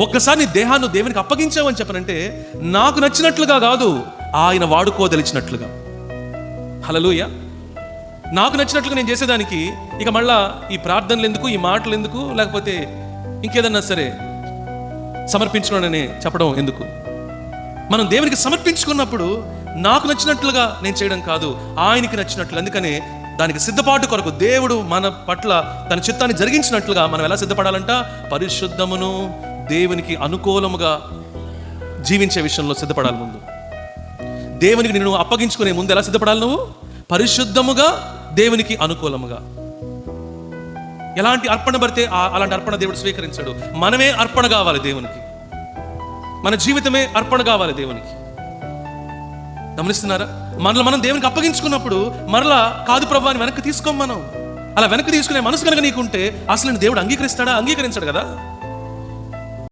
ఒక్కసారి నీ దేహాన్ని దేవునికి అప్పగించావని చెప్పనంటే నాకు నచ్చినట్లుగా కాదు ఆయన వాడుకోదలిచినట్లుగా. హలలుయ నాకు నచ్చినట్లుగా నేను చేసేదానికి ఇక మళ్ళా ఈ ప్రార్థనలు ఎందుకు ఈ మాటలు ఎందుకు లేకపోతే ఇంకేదన్నా సరే సమర్పించుకోనని చెప్పడం ఎందుకు? మనం దేవునికి సమర్పించుకున్నప్పుడు నాకు నచ్చినట్లుగా నేను చేయడం కాదు ఆయనకి నచ్చినట్లు. అందుకనే దానికి సిద్ధపాటు కొరకు దేవుడు మన పట్ల తన చిత్తాన్ని జరిగించినట్లుగా మనం ఎలా సిద్ధపడాలంట? పరిశుద్ధమును దేవునికి అనుకూలముగా జీవించే విషయంలో సిద్ధపడాలి ముందు. దేవునికి నేను అప్పగించుకునే ముందు ఎలా సిద్ధపడాలి నువ్వు? పరిశుద్ధముగా దేవునికి అనుకూలముగా. ఎలాంటి అర్పణ పడితే ఆ- అలాంటి అర్పణ దేవుడు స్వీకరించాడు. మనమే అర్పణ కావాలి దేవునికి. మన జీవితమే అర్పణ కావాలి దేవునికి. గమనిస్తున్నారా? మనల్ని మనం దేవునికి అప్పగించుకున్నప్పుడు మరలా కాదు ప్రభు అని వెనక్కి తీసుకోం మనం. అలా వెనక్కి తీసుకునే మనసు కనుక నీకుంటే అసలు దేవుడు అంగీకరిస్తాడా అంగీకరించాడు కదా?